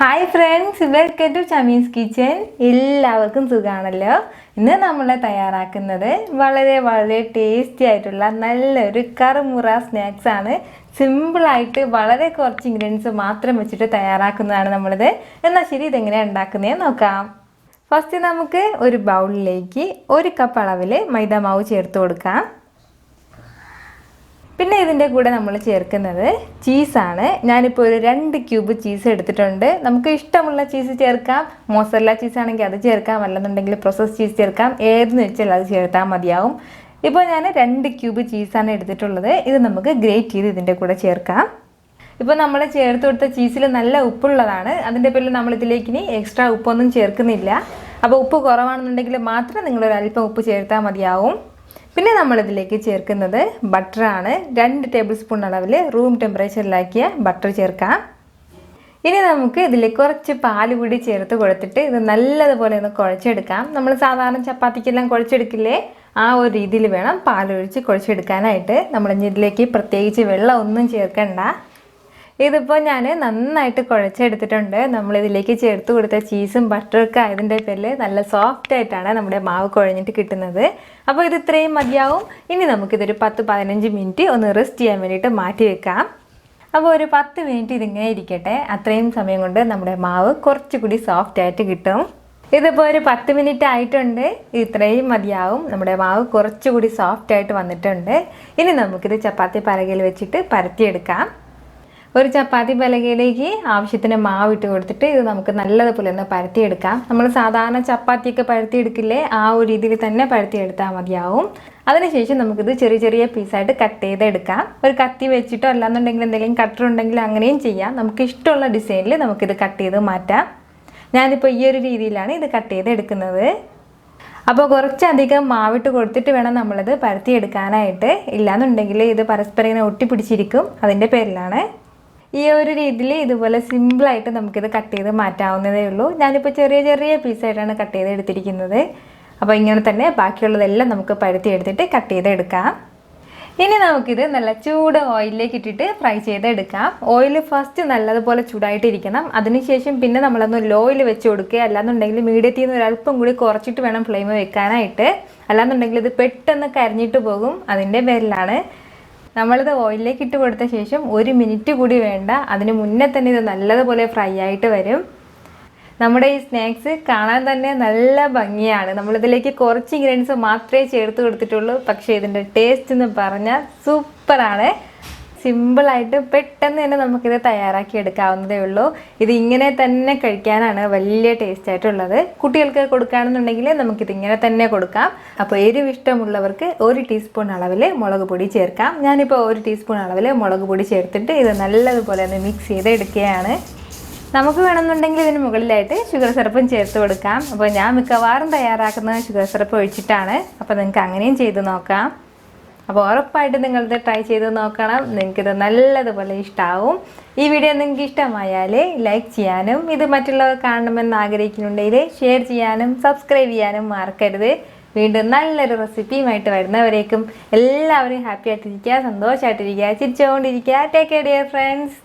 Hi friends welcome to Chameen's kitchen എല്ലാവർക്കും സുഖമാണല്ലോ ഇന്ന് നമ്മൾ തയ്യാറാക്കുന്നത് വളരെ വളരെ ടേസ്റ്റി ആയിട്ടുള്ള നല്ലൊരു കറുമുറ സ്നാക്സ് ആണ്. സിമ്പിളായിട്ട് വളരെ കുറച്ച് ഇൻഗ്രീഡിയൻസ് മാത്രം വെച്ചിട്ട് തയ്യാറാക്കുന്നതാണ് നമ്മളിത്. എന്നാൽ ശരി ഇതെങ്ങനെയാണ് ഉണ്ടാക്കുന്നതെന്ന് നോക്കാം. ഫസ്റ്റ് നമുക്ക് ഒരു ബൗളിലേക്ക് ഒരു കപ്പ് അളവിൽ മൈദ മാവ് ചേർത്ത് കൊടുക്കാം. പിന്നെ ഇതിന്റെ കൂടെ നമ്മൾ ചേർക്കുന്നത് ചീസാണ് ഞാനിപ്പോൾ ഒരു രണ്ട് ക്യൂബ് ചീസ് എടുത്തിട്ടുണ്ട്. നമുക്ക് ഇഷ്ടമുള്ള ചീസ് ചേർക്കാം. മോസറല്ല ചീസാണെങ്കിൽ അത് ചേർക്കാം. അല്ലെന്നുണ്ടെങ്കിൽ പ്രോസസ് ചീസ് ചേർക്കാം. ഏതെന്ന് വെച്ചാൽ അത് ചേർത്താൽ മതിയാവും. ഇപ്പോൾ ഞാൻ രണ്ട് ക്യൂബ് ചീസാണ് എടുത്തിട്ടുള്ളത്. ഇത് നമുക്ക് ഗ്രേറ്റ് ചെയ്ത് ഇതിന്റെ കൂടെ ചേർക്കാം. ഇപ്പോൾ നമ്മൾ ചേർത്ത് കൊടുത്ത ചീസിൽ നല്ല ഉപ്പുള്ളതാണ്. അതിന്റെ പേരിൽ നമ്മൾ ഇതിലേക്ക് ഇനി എക്സ്ട്രാ ഉപ്പൊന്നും ചേർക്കുന്നില്ല. അപ്പോൾ ഉപ്പ് കുറവാണെന്നുണ്ടെങ്കിൽ മാത്രം നിങ്ങളൊരു അല്പം ഉപ്പ് ചേർത്താൽ മതിയാവും. പിന്നെ നമ്മളിതിലേക്ക് ചേർക്കുന്നത് ബട്ടറാണ് രണ്ട് ടേബിൾ സ്പൂൺ അളവിൽ റൂം ടെമ്പറേച്ചറിലാക്കിയ ബട്ടർ ചേർക്കാം. ഇനി നമുക്ക് ഇതിൽ കുറച്ച് പാൽ കൂടി ചേർത്ത് കൊടുത്തിട്ട് ഇത് നല്ലതുപോലെ ഒന്ന് കുഴച്ചെടുക്കാം. നമ്മൾ സാധാരണ ചപ്പാത്തിക്കെല്ലാം കുഴച്ചെടുക്കില്ലേ? ആ ഒരു രീതിയിൽ വേണം പാലൊഴിച്ച് കുഴച്ചെടുക്കാനായിട്ട്. നമ്മൾ ഇതിലേക്ക് പ്രത്യേകിച്ച് വെള്ളം ഒന്നും ചേർക്കണ്ട. ഇതിപ്പോൾ ഞാൻ നന്നായിട്ട് കുഴച്ചെടുത്തിട്ടുണ്ട്. നമ്മളിതിലേക്ക് ചേർത്ത് കൊടുത്ത ചീസും ബട്ടറൊക്കെ ആയതിന്റെ പേരിൽ നല്ല സോഫ്റ്റ് ആയിട്ടാണ് നമ്മുടെ മാവ് കുഴഞ്ഞിട്ട് കിട്ടുന്നത്. അപ്പോൾ ഇത് ഇത്രയും മതിയാവും. ഇനി നമുക്കിതൊരു പത്ത് പതിനഞ്ച് മിനിറ്റ് ഒന്ന് റെസ്റ്റ് ചെയ്യാൻ വേണ്ടിയിട്ട് മാറ്റി വെക്കാം. അപ്പോൾ ഒരു പത്ത് മിനിറ്റ് ഇതിങ്ങനെ ഇരിക്കട്ടെ. അത്രയും സമയം കൊണ്ട് നമ്മുടെ മാവ് കുറച്ചുകൂടി സോഫ്റ്റ് ആയിട്ട് കിട്ടും. ഇതിപ്പോൾ ഒരു പത്ത് മിനിറ്റ് ആയിട്ടുണ്ട്. ഇത്രയും മതിയാവും. നമ്മുടെ മാവ് കുറച്ചുകൂടി സോഫ്റ്റ് ആയിട്ട് വന്നിട്ടുണ്ട്. ഇനി നമുക്കിത് ചപ്പാത്തി പലകയിൽ വെച്ചിട്ട് പരത്തിയെടുക്കാം. ഒരു ചപ്പാത്തി പലകയിലേക്ക് ആവശ്യത്തിന് മാവ് ഇട്ട് കൊടുത്തിട്ട് ഇത് നമുക്ക് നല്ലതുപോലെ ഒന്ന് പരത്തിയെടുക്കാം. നമ്മൾ സാധാരണ ചപ്പാത്തിയൊക്കെ പരത്തിയെടുക്കില്ലേ ആ ഒരു രീതിയിൽ തന്നെ പരത്തിയെടുത്താൽ മതിയാവും. അതിനുശേഷം നമുക്കിത് ചെറിയ ചെറിയ പീസായിട്ട് കട്ട് ചെയ്തെടുക്കാം. ഒരു കത്തി വെച്ചിട്ടോ അല്ലാന്നുണ്ടെങ്കിൽ എന്തെങ്കിലും കട്ടർ ഉണ്ടെങ്കിൽ അങ്ങനെയും ചെയ്യാം. നമുക്ക് ഇഷ്ടമുള്ള ഡിസൈനിൽ നമുക്കിത് കട്ട് ചെയ്ത് മാറ്റാം. ഞാനിപ്പോൾ ഈ ഒരു രീതിയിലാണ് ഇത് കട്ട് ചെയ്തെടുക്കുന്നത്. അപ്പോൾ കുറച്ചധികം മാവിട്ട് കൊടുത്തിട്ട് വേണം നമ്മളത് പരത്തിയെടുക്കാനായിട്ട്. ഇല്ലാന്നുണ്ടെങ്കിൽ ഇത് പരസ്പരം ഇങ്ങനെ ഒട്ടിപ്പിടിച്ചിരിക്കും. അതിന്റെ പേരിലാണ്. ഈ ഒരു രീതിയിൽ ഇതുപോലെ സിമ്പിളായിട്ട് നമുക്കിത് കട്ട് ചെയ്ത് മാറ്റാവുന്നതേ ഉള്ളൂ. ഞാനിപ്പോൾ ചെറിയ ചെറിയ പീസായിട്ടാണ് കട്ട് ചെയ്ത് എടുത്തിരിക്കുന്നത്. അപ്പോൾ ഇങ്ങനെ തന്നെ ബാക്കിയുള്ളതെല്ലാം നമുക്ക് പരുത്തി എടുത്തിട്ട് കട്ട് ചെയ്തെടുക്കാം ഇനി നമുക്കിത് നല്ല ചൂട് ഓയിലിലേക്ക് ഇട്ടിട്ട് ഫ്രൈ ചെയ്തെടുക്കാം ഓയിൽ ഫസ്റ്റ് നല്ലതുപോലെ ചൂടായിട്ടിരിക്കണം അതിനുശേഷം പിന്നെ നമ്മളൊന്ന് ലോയിൽ വെച്ച് കൊടുക്കുക. അല്ലാന്നുണ്ടെങ്കിൽ മീഡിയത്തിൽ നിന്ന് ഒരല്പം കൂടി കുറച്ചിട്ട് വേണം ഫ്ലെയിം വെക്കാനായിട്ട്. അല്ലാന്നുണ്ടെങ്കിൽ ഇത് പെട്ടെന്ന് കരിഞ്ഞിട്ട് പോകും. അതിന്റെ പേരിലാണ് നമ്മളിത് ഓയിലിലേക്ക് ഇട്ട് കൊടുത്ത ശേഷം ഒരു മിനിറ്റ് കൂടി വേണ്ട. അതിന് മുന്നേ തന്നെ ഇത് നല്ലതുപോലെ ഫ്രൈ ആയിട്ട് വരും. നമ്മുടെ ഈ സ്നാക്സ് കാണാൻ തന്നെ നല്ല ഭംഗിയാണ്. നമ്മളിതിലേക്ക് കുറച്ച് ഇൻഗ്രീഡിയൻസ് മാത്രമേ ചേർത്ത് കൊടുത്തിട്ടുള്ളൂ. പക്ഷേ ഇതിന്റെ ടേസ്റ്റ് എന്ന് പറഞ്ഞാൽ സൂപ്പറാണ് സിമ്പിളായിട്ട് പെട്ടെന്ന് തന്നെ നമുക്കിത് തയ്യാറാക്കി എടുക്കാവുന്നതേ ഉള്ളൂ. ഇത് ഇങ്ങനെ തന്നെ കഴിക്കാനാണ് വലിയ ടേസ്റ്റ് ആയിട്ടുള്ളത്. കുട്ടികൾക്ക് കൊടുക്കുകയാണെന്നുണ്ടെങ്കിൽ നമുക്കിത് ഇങ്ങനെ തന്നെ കൊടുക്കാം. അപ്പോൾ എരിവ് ഇഷ്ടമുള്ളവർക്ക് ഒരു ടീസ്പൂൺ അളവിൽ മുളക് പൊടി ചേർക്കാം. ഞാനിപ്പോൾ ഒരു ടീസ്പൂൺ അളവിൽ മുളക് പൊടി ചേർത്തിട്ട് ഇത് നല്ലതുപോലെ ഒന്ന് മിക്സ് ചെയ്ത് എടുക്കുകയാണ് നമുക്ക് വേണമെന്നുണ്ടെങ്കിൽ ഇതിന് മുകളിലായിട്ട് ഷുഗർ സിറപ്പും ചേർത്ത് കൊടുക്കാം. അപ്പോൾ ഞാൻ മിക്കവാറും തയ്യാറാക്കുന്നത് ഷുഗർ സിറപ്പ് ഒഴിച്ചിട്ടാണ്. അപ്പോൾ നിങ്ങൾക്ക് അങ്ങനെയും ചെയ്ത് നോക്കാം. അപ്പോൾ ഉറപ്പായിട്ട് നിങ്ങളിത് ട്രൈ ചെയ്ത് നോക്കണം. നിങ്ങൾക്കിത് നല്ലതുപോലെ ഇഷ്ടമാവും ഈ വീഡിയോ നിങ്ങൾക്ക് ഇഷ്ടമായാൽ ലൈക്ക് ചെയ്യാനും ഇത് മറ്റുള്ളവർ കാണണമെന്ന് ആഗ്രഹിക്കുന്നുണ്ടെങ്കിൽ ഷെയർ ചെയ്യാനും സബ്സ്ക്രൈബ് ചെയ്യാനും മറക്കരുത്. വീണ്ടും നല്ലൊരു റെസിപ്പിയുമായിട്ട് വരുന്നവരേക്കും എല്ലാവരും ഹാപ്പി ആയിട്ടിരിക്കുക സന്തോഷമായിട്ടിരിക്കുക ചിരിച്ചുകൊണ്ടിരിക്കുക. Take care dear friends